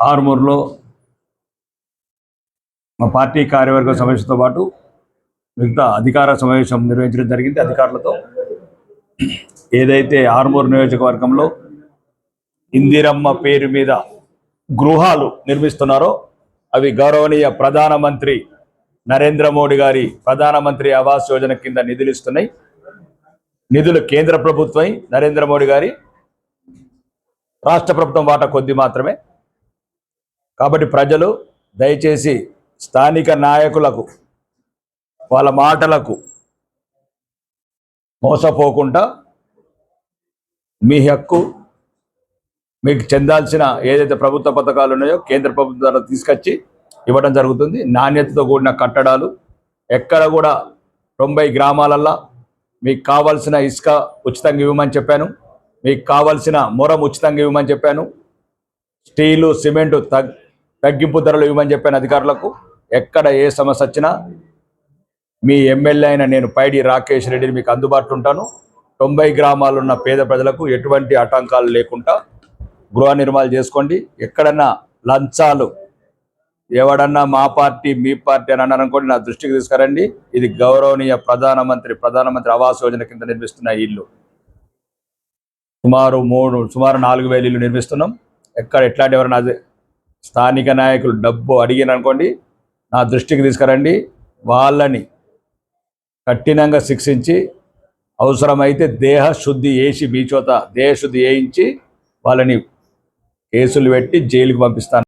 ఆర్మూర్లో మా పార్టీ కార్యవర్గ సమావేశంతో పాటు మిగతా అధికార సమావేశం నిర్వహించడం జరిగింది అధికారులతో. ఏదైతే ఆర్మూర్ నియోజకవర్గంలో ఇందిరమ్మ పేరు మీద గృహాలు నిర్మిస్తున్నారో అవి గౌరవనీయ ప్రధానమంత్రి నరేంద్ర మోడీ గారి ప్రధానమంత్రి ఆవాస్ యోజన కింద నిధులు ఇస్తున్నాయి. నిధులు కేంద్ర ప్రభుత్వం నరేంద్ర మోడీ గారి. రాష్ట్ర ప్రభుత్వం వాటా కొద్ది మాత్రమే. కాబట్టి ప్రజలు దయచేసి స్థానిక నాయకులకు వాళ్ళ మాటలకు మోసపోకుండా మీ హక్కు మీకు చెందాల్సిన ఏదైతే ప్రభుత్వ పథకాలు ఉన్నాయో కేంద్ర ప్రభుత్వం ద్వారా తీసుకొచ్చి ఇవ్వడం జరుగుతుంది. నాణ్యతతో కూడిన కట్టడాలు ఎక్కడ కూడా తొంభై గ్రామాలల్లో మీకు కావాల్సిన ఇసుక ఉచితంగా ఇవ్వమని చెప్పాను. మీకు కావాల్సిన మొరం ఉచితంగా ఇవ్వమని చెప్పాను. స్టీలు సిమెంట్ తగ్ తగ్గింపు ధరలు ఇవ్వమని చెప్పాను అధికారులకు. ఎక్కడ ఏ సమస్య వచ్చినా మీ ఎమ్మెల్యే అయిన నేను పైడి రాకేష్ రెడ్డిని మీకు అందుబాటులో ఉంటాను. తొంభై గ్రామాలున్న పేద ప్రజలకు ఎటువంటి ఆటంకాలు లేకుండా గృహ నిర్మాణాలు చేసుకోండి. ఎక్కడన్నా లంచాలు ఎవడన్నా మా పార్టీ మీ పార్టీ అని అన్నారు అనుకోండి నా దృష్టికి తీసుకురండి. ఇది గౌరవనీయ ప్రధానమంత్రి ప్రధానమంత్రి ఆవాస్ యోజన కింద నిర్మిస్తున్న ఇల్లు. సుమారు మూడు సుమారు నాలుగు వేలు ఇల్లు నిర్మిస్తున్నాం. ఎక్కడ ఎట్లాంటి ఎవరైనా స్థానిక నాయకులు డబ్బు అడిగిన అనుకోండి నా దృష్టికి తీసుకురండి వాళ్ళని కఠినంగా శిక్షించి అవసరమైతే దేహ శుద్ధి వేసి మీ చోత దేహ శుద్ధి వేయించి వాళ్ళని కేసులు పెట్టి జైలుకి పంపిస్తాను.